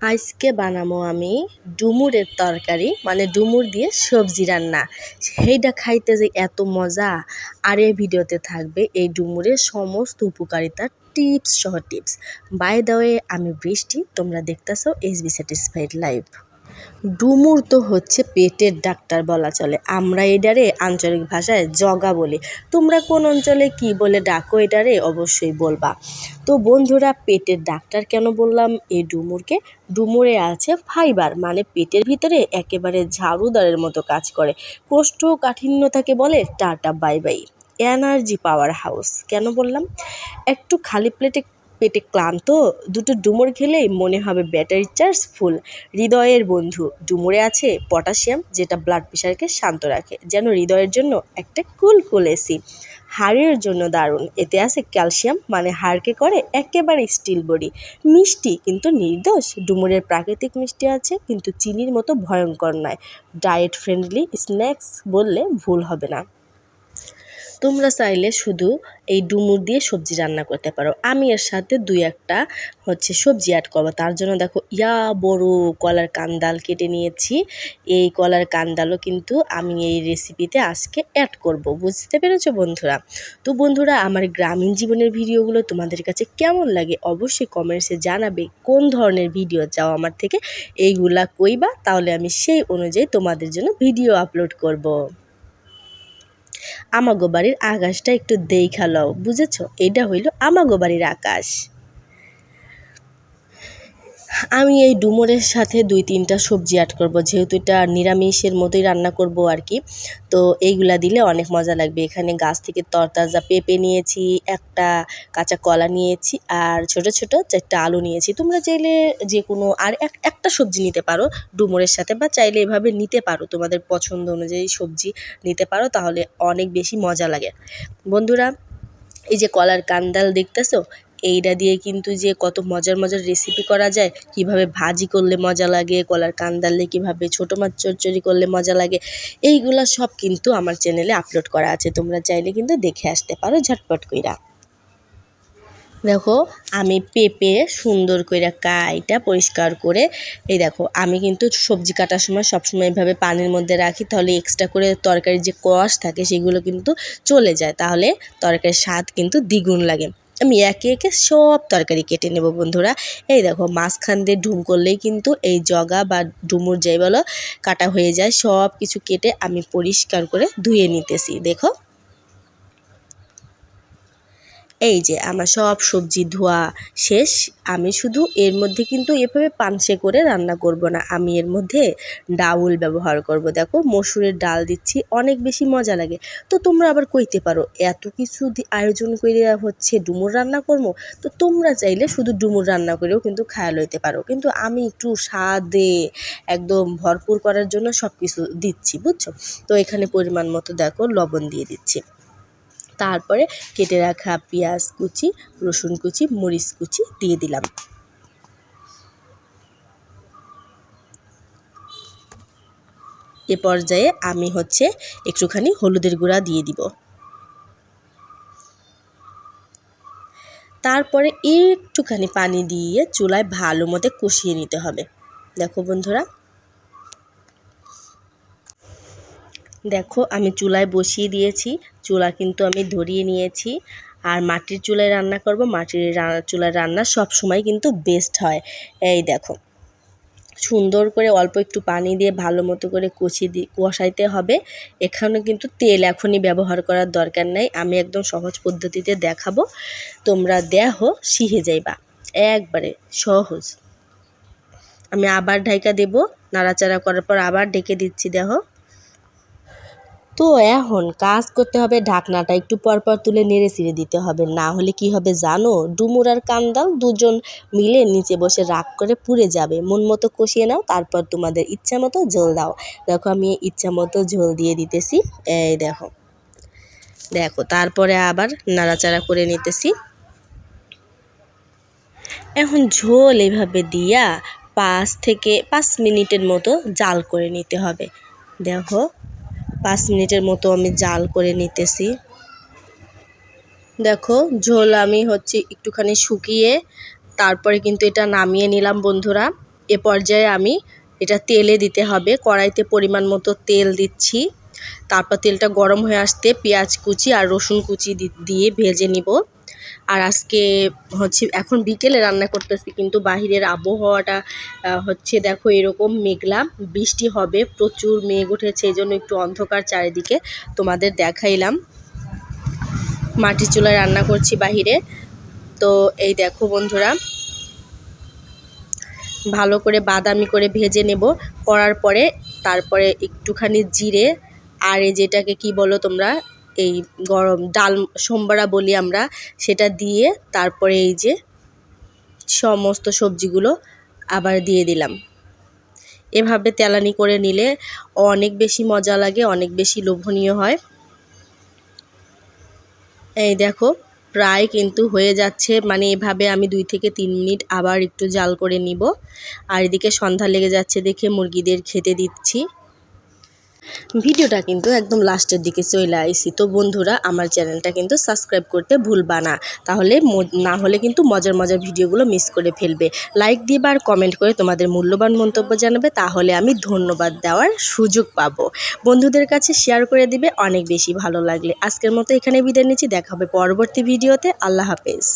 আজকে বানাবো আমি ডুমুরের তরকারি মানে ডুমুর দিয়ে সবজি রান্না। সেইটা খাইতে যে এত মজা, আর এই ভিডিওতে থাকবে এই ডুমুরের সমস্ত উপকারিতা টিপস সহ টিপস। বাই দ্য ওয়ে আমি বৃষ্টি, তোমরা দেখতেছো এস বি স্যাটিসফাইড লাইভ। ডুমুর তো হচ্ছে পেটের ডাক্তার বলা চলে। আমরা এটারে আঞ্চলিক ভাষায় জগা বলি। তোমরা কোন অঞ্চলে কি বলে ডাকো এটারে অবশ্যই বলবা। তো বন্ধুরা, পেটের ডাক্তার কেন বললাম? এই ডুমুরকে। ডুমুরে আছে ফাইবার মানে পেটের ভিতরে একেবারে ঝাড়ুদারের মতো কাজ করে। কোষ্ঠকাঠিন্য থাকে বলে tata, bye bye. Energy power house. কেন বললাম? একটু খালি প্লেটে পেটে ক্লান্ত, দুটো ডুমুর খেলেই মনে হবে ব্যাটারি চার্জ ফুল হৃদয়ের বন্ধু, ডুমুরে আছে পটাশিয়াম যেটা ব্লাড প্রেশারকে শান্ত রাখে, যেন হৃদয়ের জন্য একটা কুল কুল এসি হাড়ের জন্য দারুণ, এতে আছে ক্যালসিয়াম মানে হাড়কে করে একেবারে স্টিল বডি মিষ্টি, কিন্তু নির্দোষ, ডুমুরের প্রাকৃতিক মিষ্টি আছে, কিন্তু চিনির মতো ভয়ঙ্কর নয়। ডায়েট ফ্রেন্ডলি স্ন্যাক্স বললে ভুল হবে না। তোমরা চাইলে শুধু এই ডুমুর দিয়ে সবজি রান্না করতে পারো। আমি এর সাথে দুই একটা হচ্ছে সবজি অ্যাড করব। তার জন্য দেখো, ইয়া বড় কলার কান্দাল কেটে নিয়েছি। এই কলার কান্দালও কিন্তু আমি এই রেসিপিতে আজকে অ্যাড করব। বুঝতে পেরেছ বন্ধুরা? তো বন্ধুরা, আমার গ্রামীণ জীবনের ভিডিওগুলো তোমাদের কাছে কেমন লাগে অবশ্যই কমেন্টসে জানাবে। কোন ধরনের ভিডিও চাও আমার থেকে? এইগুলা কইবা, তাহলে আমি সেই অনুযায়ী তোমাদের জন্য ভিডিও আপলোড করব। আমাগো বাড়ির আকাশটা একটু দেইখা লও বুঝেছ? এটা হইল আমাগো বাড়ির আকাশ। আমি এই ডুমুরের সাথে দুই তিনটা সবজি অ্যাড করব, যেহেতু এটা নিরামিষের মতোই রান্না করব আর কি। তো এইগুলা দিলে অনেক মজা লাগবে। এখানে গাছ থেকে তরতাজা পেঁপে নিয়েছি, একটা কাঁচা কলা নিয়েছি, আর ছোট ছোট চারটা আলু নিয়েছি। তোমরা চাইলে যে কোনো আর এক, একটা সবজি নিতে পারো ডুমুরের সাথে, বা চাইলে এভাবে নিতে পারো। তোমাদের পছন্দ অনুযায়ী সবজি নিতে পারো, তাহলে অনেক বেশি মজা লাগে। বন্ধুরা, এই যে কলার কান্দাল দেখতেছো? এইটা দিয়ে কিন্তু যে কত মজার মজার রেসিপি করা যায়, কীভাবে ভাজি করলে মজা লাগে, কলার কান্দালে কীভাবে ছোটো মাছ চচ্চড়ি করলে মজা লাগে, এইগুলা সব কিন্তু আমার চ্যানেলে আপলোড করা আছে। তোমরা চাইলে কিন্তু দেখে আসতে পারো ঝটপট কইরা। দেখো, আমি পেঁপে সুন্দর করে কাইটা পরিষ্কার করে, এই দেখো, আমি কিন্তু সবজি কাটার সময় সবসময় এভাবে পানির মধ্যে রাখি, তাহলে এক্সট্রা করে তরকারির যে কষ থাকে, সেগুলো কিন্তু চলে যায়। তাহলে তরকারির স্বাদ কিন্তু দ্বিগুণ লাগে। আমি একে একে সব তরকারি কেটে নেব বন্ধুরা। এই দেখো, মাঝখান দিয়ে ডুম করলেই কিন্তু এই জগা বা ডুমুর যাই বলো, কাটা হয়ে যায়। সব কিছু কেটে আমি পরিষ্কার করে ধুয়ে নিতেছি, দেখো। এই যে আমার সব সবজি ধোয়া শেষ, আমি শুধু এর মধ্যে কিন্তু এভাবে পানসে করে রান্না করব না, আমি এর মধ্যে ডাউল ব্যবহার করব। দেখো, মসুরের ডাল দিচ্ছি, অনেক বেশি মজা লাগে। তো তোমরা আবার কইতে পারো, এত কিছু আয়োজন করে হচ্ছে ডুমুর রান্না করব? তো তোমরা চাইলে শুধু ডুমুর রান্না করেও কিন্তু খায়া হইতে পারো। কিন্তু আমি একটু স্বাদে একদম ভরপুর করার জন্য সব কিছু দিচ্ছি, বুঝছ? তো এখানে পরিমাণ মতো দেখো লবণ দিয়ে দিচ্ছি। তারপরে কেটে রাখা পেঁয়াজ কুচি, রসুন কুচি, মরিচ কুচি দিয়ে দিলাম। এ পর্যায়ে আমি হচ্ছে একটুখানি হলুদের গুঁড়া দিয়ে দিব। তারপরে একটুখানি পানি দিয়ে চুলায় ভালো মতো কষিয়ে নিতে হবে। দেখো বন্ধুরা দেখো, আমি চুলায় বসিয়ে দিয়েছি। চুলা কিন্তু আমি ধরিয়ে নিয়েছি। আর মাটির চুলায় রান্না করব। মাটির চুলায় রান্না সব সময় কিন্তু বেস্ট হয়। এই দেখো, সুন্দর করে অল্প একটু পানি দিয়ে ভালো মতো করে কষি দি, কষাইতে হবে। এখানে কিন্তু তেল এখনই ব্যবহার করার দরকার নেই। আমি একদম সহজ পদ্ধতিতে দেখাবো। তোমরা দেহ শিখে যাইবা। একবারে সহজ। আমি আবার ঢাইকা দেব। নাড়াচাড়া করার পর আবার ডেকে দিচ্ছি দেহ তো এখন কাজ করতে হবে, ঢাকনাটা একটু পরপর তুলে নেড়ে ছিঁড়ে দিতে হবে। না হলে কি হবে জানো? ডুমুর আর কান্দাল দুজন মিলে নিচে বসে রাগ করে পুড়ে যাবে। মন মতো কষিয়ে নাও, তারপর তোমাদের ইচ্ছা মতো ঝোল দাও। দেখো আমি ইচ্ছা মতো ঝোল দিয়ে দিতেছি। এই দেখো। দেখো, তারপরে আবার নাড়াচাড়া করে নিতেছি। এখন ঝোল এভাবে দিয়া পাঁচ থেকে পাঁচ মিনিটের মতো জাল করে নিতে হবে। দেখো। পাঁচ মিনিটের মতো আমি জাল করে নিতেছি। দেখো, ঝোল আমি হচ্ছে একটুখানি শুকিয়ে তারপরে কিন্তু এটা নামিয়ে নিলাম বন্ধুরা। এ পর্যায়ে আমি এটা তেলে দিতে হবে, কড়াইতে পরিমাণ মতো তেল দিচ্ছি। তারপর তেলটা গরম হয়ে আসতে পেঁয়াজ কুচি আর রসুন কুচি দিয়ে ভেজে নিব। আর আজকে হচ্ছে এখন বিকেলে রান্না করতেছি, কিন্তু বাহিরের আবহাওয়াটা হচ্ছে দেখো এরকম মেঘলা, বৃষ্টি হবে, প্রচুর মেঘ উঠেছে এই জন্য একটু অন্ধকার চারিদিকে তোমাদের দেখাইলাম। মাটির চুলায় রান্না করছি বাহিরে। তো এই দেখো বন্ধুরা, ভালো করে বাদামি করে ভেজে নেব, করার পরে তারপরে একটুখানি জিরে, আর এই যেটাকে কি বলো তোমরা এই গরম ডাল সোমবারা বলি আমরা সেটা দিয়ে তারপরে এই যে সমস্ত সবজিগুলো আবার দিয়ে দিলাম। এভাবে তেলানি করে নিলে অনেক বেশি মজা লাগে, অনেক বেশি লোভনীয় হয়। এই দেখো, প্রায় কিন্তু হয়ে যাচ্ছে মানে এভাবে আমি দুই থেকে তিন মিনিট আবার একটু জাল করে নিব। আর এদিকে সন্ধ্যা লেগে যাচ্ছে দেখে মুরগিদের খেতে দিচ্ছি। ভিডিওটা কিন্তু একদম লাস্টের দিকে চলে আইসি তো বন্ধুরা, আমার চ্যানেলটা কিন্তু সাবস্ক্রাইব করতে ভুলবা না। তাহলে না হলে কিন্তু মজার মজার ভিডিওগুলো মিস করে ফেলবে। লাইক দিবে আর কমেন্ট করে তোমাদের মূল্যবান মন্তব্য জানাবে, তাহলে আমি ধন্যবাদ দেওয়ার সুযোগ পাবো। বন্ধুদের কাছে শেয়ার করে দিবে, অনেক বেশি ভালো লাগলে। আজকের মতো এখানে বিদায় নিচ্ছি, দেখা হবে পরবর্তী ভিডিওতে। আল্লাহ হাফেজ।